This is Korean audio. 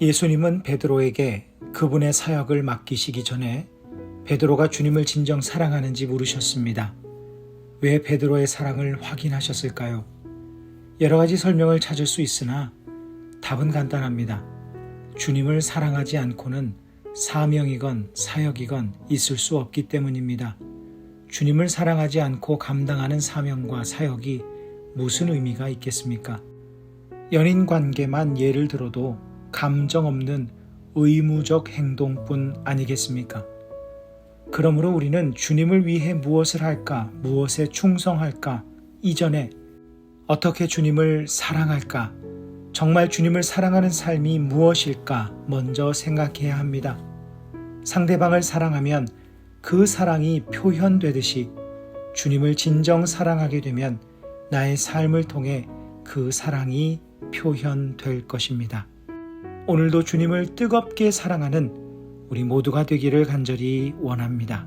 예수님은 베드로에게 그분의 사역을 맡기시기 전에 베드로가 주님을 진정 사랑하는지 물으셨습니다. 왜 베드로의 사랑을 확인하셨을까요? 여러 가지 설명을 찾을 수 있으나 답은 간단합니다. 주님을 사랑하지 않고는 사명이건 사역이건 있을 수 없기 때문입니다. 주님을 사랑하지 않고 감당하는 사명과 사역이 무슨 의미가 있겠습니까? 연인 관계만 예를 들어도 감정 없는 의무적 행동뿐 아니겠습니까? 그러므로 우리는 주님을 위해 무엇을 할까, 무엇에 충성할까, 이전에 어떻게 주님을 사랑할까, 정말 주님을 사랑하는 삶이 무엇일까 먼저 생각해야 합니다. 상대방을 사랑하면 그 사랑이 표현되듯이 주님을 진정 사랑하게 되면 나의 삶을 통해 그 사랑이 표현될 것입니다. 오늘도 주님을 뜨겁게 사랑하는 우리 모두가 되기를 간절히 원합니다.